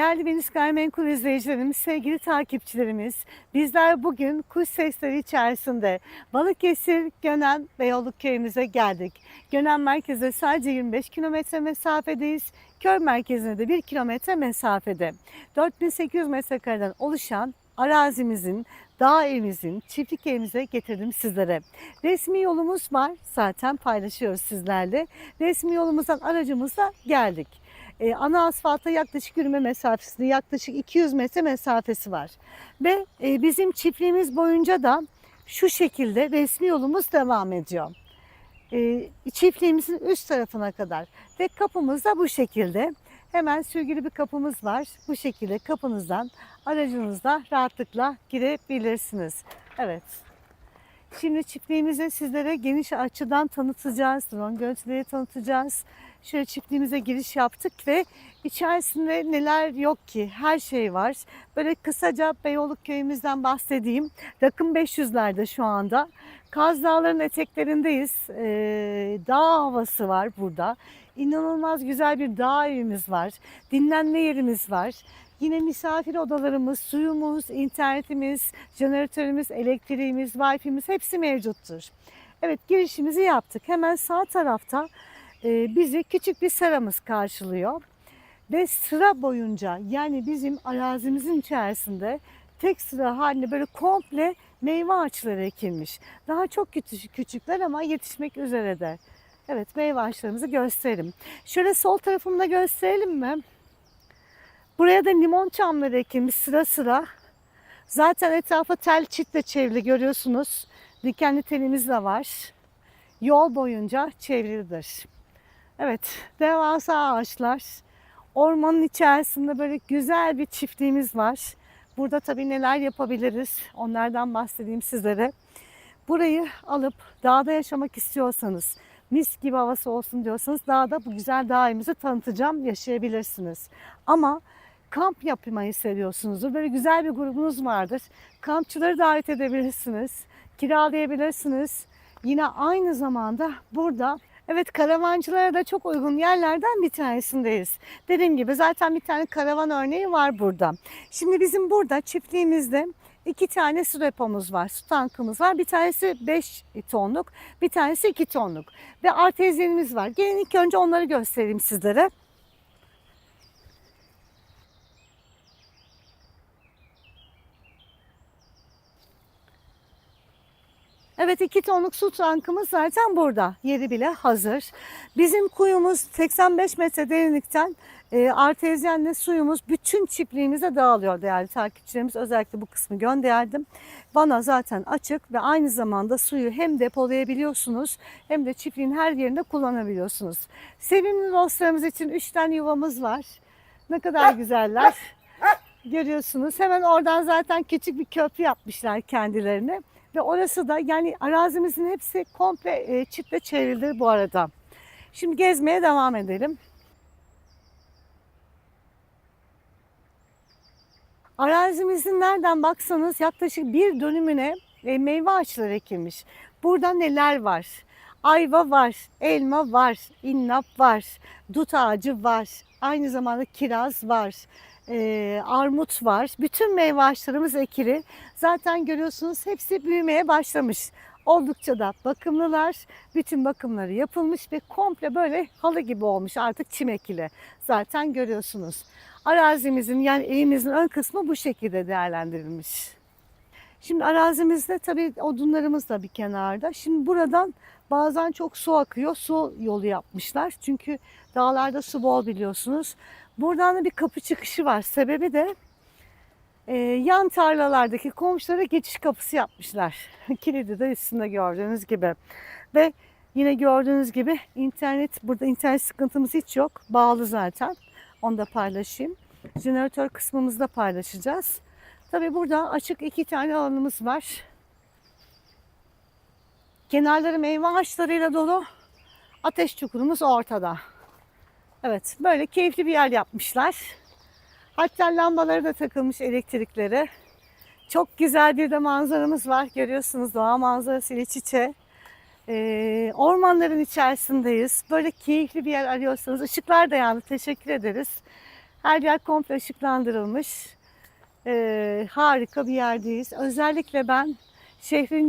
Değerli Venüs Gayrimenkul izleyicilerimiz, sevgili takipçilerimiz, bizler bugün kuş sesleri içerisinde Balıkesir, Gönen, Beyoğlu köyümüze geldik. Gönen merkeze sadece 25 kilometre mesafedeyiz. Köy merkezine de 1 kilometre mesafede. 4800 metrekareden oluşan arazimizin, dağ evimizin, çiftlik evimize getirdim sizlere. Resmi yolumuz var, zaten paylaşıyoruz sizlerle. Resmi yolumuzdan aracımızla geldik. Ee, ana asfalta yaklaşık yürüme mesafesinde yaklaşık 200 metre mesafesi var. Ve e, bizim çiftliğimiz boyunca da şu şekilde resmi yolumuz devam ediyor. E, çiftliğimizin üst tarafına kadar ve kapımız da bu şekilde. Hemen sürgülü bir kapımız var. Bu şekilde kapınızdan aracınızla rahatlıkla girebilirsiniz. Evet. Şimdi çiftliğimizi sizlere geniş açıdan tanıtacağız. Drone görüntüleri tanıtacağız. Şöyle çiftliğimize giriş yaptık ve içerisinde neler yok ki her şey var. Böyle kısaca Beyoğlu köyümüzden bahsedeyim. Rakım 500'lerde şu anda. Kaz Dağları'nın eteklerindeyiz. Ee, dağ havası var burada. İnanılmaz güzel bir dağ evimiz var. Dinlenme yerimiz var. Yine misafir odalarımız, suyumuz, internetimiz, jeneratörümüz, elektriğimiz, wifi'miz hepsi mevcuttur. Evet girişimizi yaptık. Hemen sağ tarafta bizi küçük bir seramız karşılıyor. Ve sıra boyunca yani bizim arazimizin içerisinde tek sıra halinde böyle komple meyve ağaçları ekilmiş. Daha çok küçük, küçükler ama yetişmek üzere de. Evet meyve ağaçlarımızı gösterelim. Şöyle sol tarafımda gösterelim mi? Buraya da limon çamları ekilmiş sıra sıra. Zaten etrafa tel çitle çevrili görüyorsunuz. Dikenli telimiz de var. Yol boyunca çevrilidir. Evet, devasa ağaçlar. Ormanın içerisinde böyle güzel bir çiftliğimiz var. Burada tabii neler yapabiliriz onlardan bahsedeyim sizlere. Burayı alıp dağda yaşamak istiyorsanız, mis gibi havası olsun diyorsanız dağda bu güzel dağ evimizi tanıtacağım, yaşayabilirsiniz. Ama kamp yapmayı seviyorsunuzdur. Böyle güzel bir grubunuz vardır. Kampçıları davet edebilirsiniz. Kiralayabilirsiniz. Yine aynı zamanda burada Evet karavancılara da çok uygun yerlerden bir tanesindeyiz. Dediğim gibi zaten bir tane karavan örneği var burada. Şimdi bizim burada çiftliğimizde iki tane su depomuz var, su tankımız var. Bir tanesi 5 tonluk, bir tanesi 2 tonluk. Ve artezyenimiz var. Gelin ilk önce onları göstereyim sizlere. Evet iki tonluk su tankımız zaten burada. Yeri bile hazır. Bizim kuyumuz 85 metre derinlikten e, artezyenle suyumuz bütün çiftliğimize dağılıyor değerli takipçilerimiz. Özellikle bu kısmı gönderdim. Bana zaten açık ve aynı zamanda suyu hem depolayabiliyorsunuz hem de çiftliğin her yerinde kullanabiliyorsunuz. Sevimli dostlarımız için 3 tane yuvamız var. Ne kadar güzeller. Görüyorsunuz. Hemen oradan zaten küçük bir köprü yapmışlar kendilerine. Ve orası da yani arazimizin hepsi komple e, çitle çevrildi bu arada. Şimdi gezmeye devam edelim. Arazimizin nereden baksanız yaklaşık bir dönümüne e, meyve ağaçları ekilmiş. Burada neler var? Ayva var, elma var, innap var, dut ağacı var, aynı zamanda kiraz var, e, armut var. Bütün meyve ağaçlarımız ekili. Zaten görüyorsunuz hepsi büyümeye başlamış. Oldukça da bakımlılar. Bütün bakımları yapılmış ve komple böyle halı gibi olmuş artık çim ekili. Zaten görüyorsunuz. Arazimizin yani evimizin ön kısmı bu şekilde değerlendirilmiş. Şimdi arazimizde tabii odunlarımız da bir kenarda. Şimdi buradan bazen çok su akıyor. Su yolu yapmışlar. Çünkü dağlarda su bol biliyorsunuz. Buradan da bir kapı çıkışı var. Sebebi de e, yan tarlalardaki komşulara geçiş kapısı yapmışlar. Kilidi de üstünde gördüğünüz gibi. Ve yine gördüğünüz gibi internet, burada internet sıkıntımız hiç yok. Bağlı zaten. Onu da paylaşayım. Jeneratör kısmımızda paylaşacağız. Tabi burada açık iki tane alanımız var. Kenarları meyve ağaçlarıyla dolu. Ateş çukurumuz ortada. Evet böyle keyifli bir yer yapmışlar. Hatta lambaları da takılmış elektrikleri. Çok güzel bir de manzaramız var. Görüyorsunuz doğa manzarası ile iç. Ee, ormanların içerisindeyiz. Böyle keyifli bir yer arıyorsanız ışıklar da yandı. Teşekkür ederiz. Her yer komple ışıklandırılmış. Ee, harika bir yerdeyiz. Özellikle ben şehrin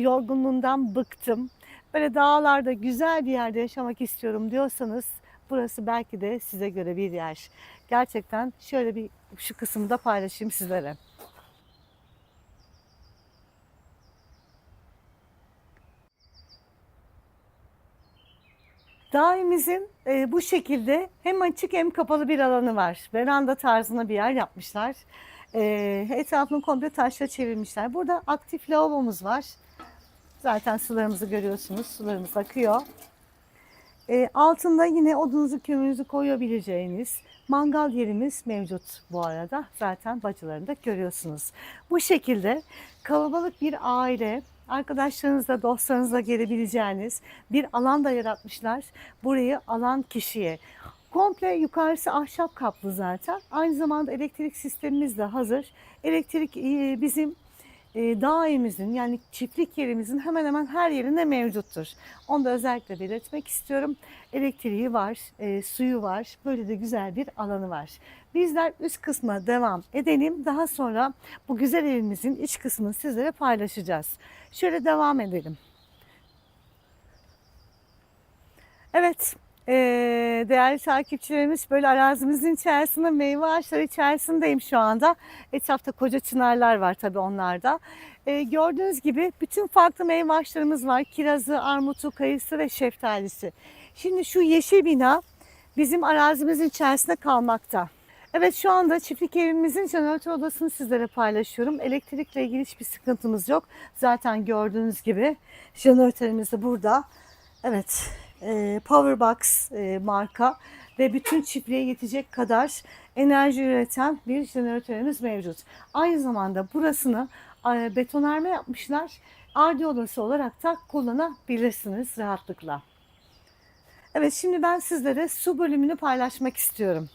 yorgunluğundan bıktım. Böyle dağlarda güzel bir yerde yaşamak istiyorum diyorsanız burası belki de size göre bir yer. Gerçekten şöyle bir şu kısmı da paylaşayım sizlere. Dağımızın e, bu şekilde hem açık hem kapalı bir alanı var. Veranda tarzında bir yer yapmışlar. E, etrafını komple taşla çevirmişler. Burada aktif lavabomuz var. Zaten sularımızı görüyorsunuz. Sularımız akıyor. E, altında yine odunuzu kömürünüzü koyabileceğiniz mangal yerimiz mevcut bu arada. Zaten bacılarında görüyorsunuz. Bu şekilde kalabalık bir aile, arkadaşlarınızla, dostlarınızla gelebileceğiniz bir alan da yaratmışlar. Burayı alan kişiye. Komple yukarısı ahşap kaplı zaten. Aynı zamanda elektrik sistemimiz de hazır. Elektrik e, bizim e, dağ evimizin yani çiftlik yerimizin hemen hemen her yerinde mevcuttur. Onu da özellikle belirtmek istiyorum. Elektriği var, e, suyu var. Böyle de güzel bir alanı var. Bizler üst kısma devam edelim. Daha sonra bu güzel evimizin iç kısmını sizlere paylaşacağız. Şöyle devam edelim. Evet, eee, değerli takipçilerimiz böyle arazimizin içerisinde meyve ağaçları içerisindeyim şu anda. Etrafta koca çınarlar var tabii onlarda. Eee, gördüğünüz gibi bütün farklı meyve ağaçlarımız var. Kirazı, armutu, kayısı ve şeftalisi. Şimdi şu yeşil bina bizim arazimizin içerisinde kalmakta. Evet şu anda çiftlik evimizin jeneratör odasını sizlere paylaşıyorum. Elektrikle ilgili hiçbir sıkıntımız yok. Zaten gördüğünüz gibi jeneratörümüz de burada. Evet e, Powerbox e, marka ve bütün çiftliğe yetecek kadar enerji üreten bir jeneratörümüz mevcut. Aynı zamanda burasını e, betonarme yapmışlar. Ardi odası olarak da kullanabilirsiniz rahatlıkla. Evet şimdi ben sizlere su bölümünü paylaşmak istiyorum.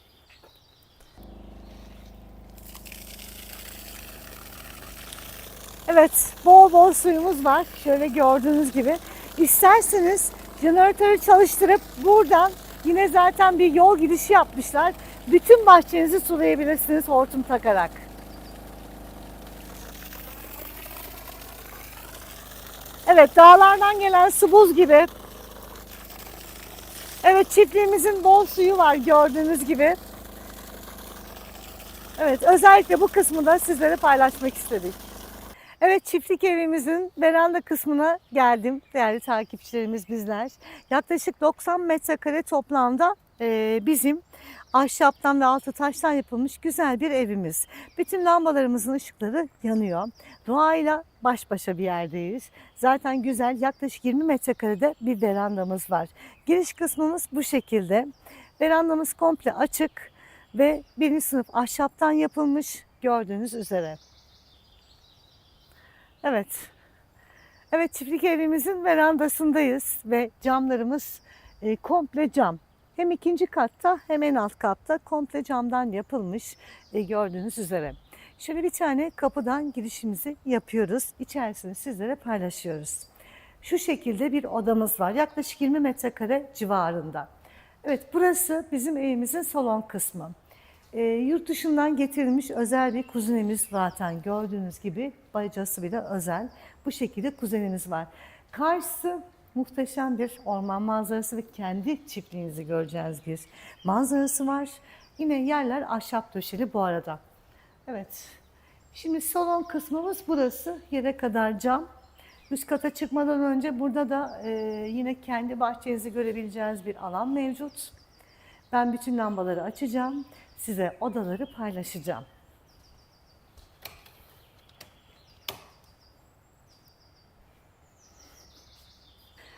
Evet, bol bol suyumuz var. Şöyle gördüğünüz gibi. İsterseniz jeneratörü çalıştırıp buradan yine zaten bir yol gidişi yapmışlar. Bütün bahçenizi sulayabilirsiniz hortum takarak. Evet, dağlardan gelen su buz gibi. Evet, çiftliğimizin bol suyu var gördüğünüz gibi. Evet, özellikle bu kısmı da sizlere paylaşmak istedik. Evet çiftlik evimizin veranda kısmına geldim değerli takipçilerimiz bizler. Yaklaşık 90 metrekare toplamda e, bizim ahşaptan ve altı taştan yapılmış güzel bir evimiz. Bütün lambalarımızın ışıkları yanıyor. Doğayla baş başa bir yerdeyiz. Zaten güzel yaklaşık 20 metrekarede bir verandamız var. Giriş kısmımız bu şekilde. Verandamız komple açık ve birinci sınıf ahşaptan yapılmış gördüğünüz üzere. Evet. Evet çiftlik evimizin verandasındayız ve camlarımız e, komple cam. Hem ikinci katta hem en alt katta komple camdan yapılmış e, gördüğünüz üzere. Şöyle bir tane kapıdan girişimizi yapıyoruz. İçerisini sizlere paylaşıyoruz. Şu şekilde bir odamız var. Yaklaşık 20 metrekare civarında. Evet burası bizim evimizin salon kısmı. E, yurt dışından getirilmiş özel bir kuzenimiz zaten gördüğünüz gibi bacası bile özel. Bu şekilde kuzenimiz var. Karşısı muhteşem bir orman manzarası ve kendi çiftliğinizi göreceğiz bir manzarası var. Yine yerler ahşap döşeli bu arada. Evet. Şimdi salon kısmımız burası. Yere kadar cam. Üst kata çıkmadan önce burada da e, yine kendi bahçenizi görebileceğiniz bir alan mevcut. Ben bütün lambaları açacağım. Size odaları paylaşacağım.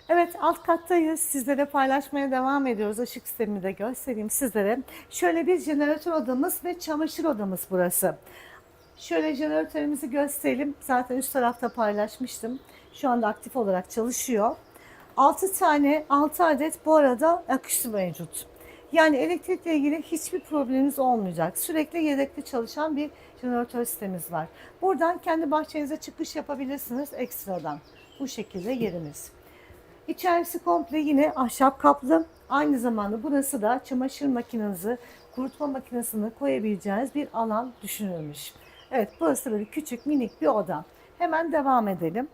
Evet alt kattayız. Sizlere paylaşmaya devam ediyoruz. Işık sistemini de göstereyim sizlere. Şöyle bir jeneratör odamız ve çamaşır odamız burası. Şöyle jeneratörümüzü gösterelim. Zaten üst tarafta paylaşmıştım. Şu anda aktif olarak çalışıyor. 6 tane, 6 adet bu arada aküsü mevcut. Yani elektrikle ilgili hiçbir probleminiz olmayacak. Sürekli yedekli çalışan bir jeneratör sistemimiz var. Buradan kendi bahçenize çıkış yapabilirsiniz ekstradan. Bu şekilde yerimiz. İçerisi komple yine ahşap kaplı. Aynı zamanda burası da çamaşır makinenizi kurutma makinesini koyabileceğiniz bir alan düşünülmüş. Evet burası böyle küçük minik bir oda. Hemen devam edelim.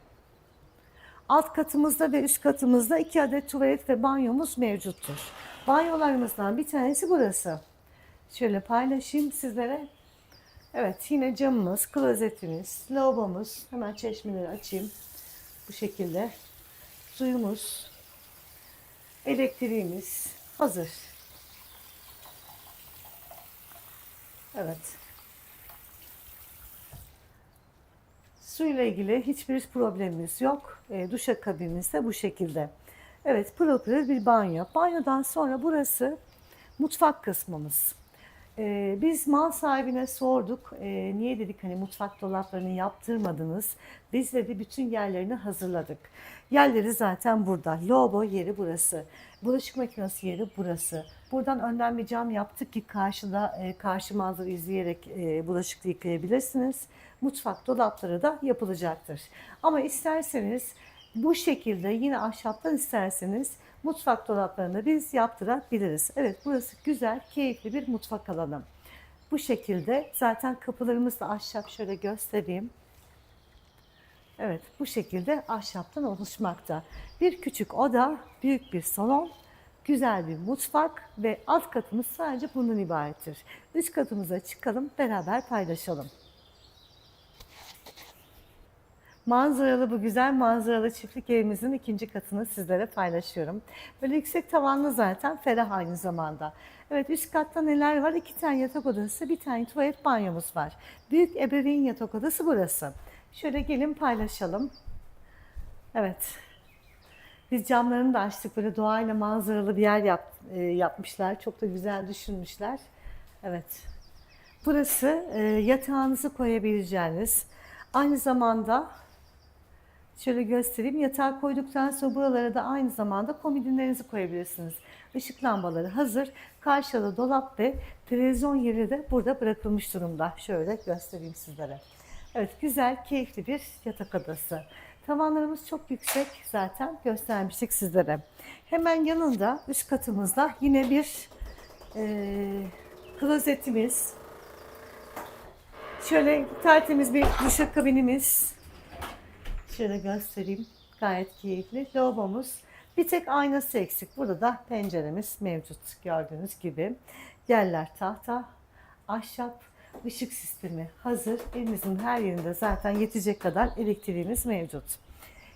Alt katımızda ve üst katımızda iki adet tuvalet ve banyomuz mevcuttur. Banyolarımızdan bir tanesi burası. Şöyle paylaşayım sizlere. Evet yine camımız, klozetimiz, lavabomuz. Hemen çeşmeleri açayım. Bu şekilde. Suyumuz, elektriğimiz hazır. Evet. Suyla ilgili hiçbir problemimiz yok. E, duşakabinimiz de bu şekilde. Evet pırıl pırıl bir banyo. Banyodan sonra burası mutfak kısmımız. E, biz mal sahibine sorduk. E, niye dedik hani mutfak dolaplarını yaptırmadınız. Biz dedi bütün yerlerini hazırladık. Yerleri zaten burada. Lavabo yeri burası. Bulaşık makinesi yeri burası. Buradan önden bir cam yaptık ki karşıda e, karşı manzara izleyerek e, bulaşık yıkayabilirsiniz. Mutfak dolapları da yapılacaktır. Ama isterseniz bu şekilde yine ahşaptan isterseniz mutfak dolaplarını biz yaptırabiliriz. Evet burası güzel, keyifli bir mutfak alanı. Bu şekilde zaten kapılarımız da ahşap şöyle göstereyim. Evet bu şekilde ahşaptan oluşmakta. Bir küçük oda, büyük bir salon, güzel bir mutfak ve alt katımız sadece bunun ibarettir. Üst katımıza çıkalım beraber paylaşalım. Manzaralı bu güzel manzaralı çiftlik evimizin ikinci katını sizlere paylaşıyorum. Böyle yüksek tavanlı zaten ferah aynı zamanda. Evet üst katta neler var? İki tane yatak odası, bir tane tuvalet banyomuz var. Büyük ebeveyn yatak odası burası. Şöyle gelin paylaşalım. Evet. Biz camlarını da açtık böyle doğayla manzaralı bir yer yap, e, yapmışlar. Çok da güzel düşünmüşler. Evet. Burası e, yatağınızı koyabileceğiniz. Aynı zamanda şöyle göstereyim. Yatağı koyduktan sonra buralara da aynı zamanda komodinlerinizi koyabilirsiniz. Işık lambaları hazır. Karşıda dolap ve televizyon yeri de burada bırakılmış durumda. Şöyle göstereyim sizlere. Evet güzel, keyifli bir yatak odası. Tavanlarımız çok yüksek zaten göstermiştik sizlere. Hemen yanında üst katımızda yine bir e, klozetimiz. Şöyle tertemiz bir duşakabinimiz. Şöyle göstereyim. Gayet keyifli. Lavabomuz. Bir tek aynası eksik. Burada da penceremiz mevcut gördüğünüz gibi. Yerler tahta, ahşap, ışık sistemi hazır. Evimizin her yerinde zaten yetecek kadar elektriğimiz mevcut.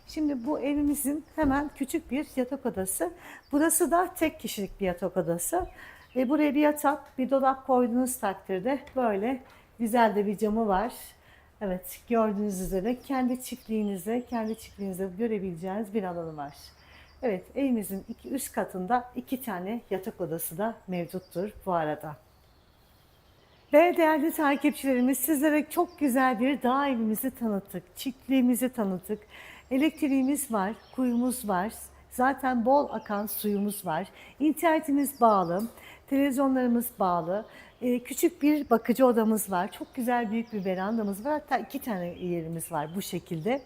Şimdi bu evimizin hemen küçük bir yatak odası. Burası da tek kişilik bir yatak odası. Ve buraya bir yatak, bir dolap koyduğunuz takdirde böyle güzel de bir camı var. Evet gördüğünüz üzere kendi çiftliğinizde, kendi çiftliğinizde görebileceğiniz bir alanı var. Evet evimizin iki üst katında iki tane yatak odası da mevcuttur bu arada. Ve değerli takipçilerimiz sizlere çok güzel bir dağ evimizi tanıttık. Çiftliğimizi tanıttık. Elektriğimiz var, kuyumuz var. Zaten bol akan suyumuz var. İnternetimiz bağlı. Televizyonlarımız bağlı. Ee, küçük bir bakıcı odamız var. Çok güzel büyük bir verandamız var. Hatta iki tane yerimiz var bu şekilde.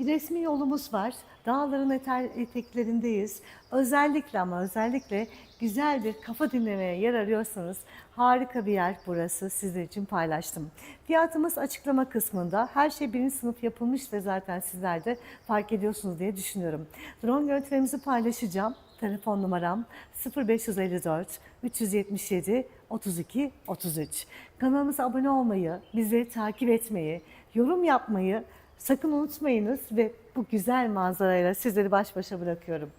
Resmi yolumuz var. Dağların eteklerindeyiz. Özellikle ama özellikle güzel bir kafa dinlemeye yer arıyorsanız harika bir yer burası sizler için paylaştım. Fiyatımız açıklama kısmında. Her şey birinci sınıf yapılmış ve zaten sizler de fark ediyorsunuz diye düşünüyorum. Drone görüntülerimizi paylaşacağım. Telefon numaram 0554 377 32 33. Kanalımıza abone olmayı, bizleri takip etmeyi, yorum yapmayı sakın unutmayınız ve bu güzel manzarayla sizleri baş başa bırakıyorum.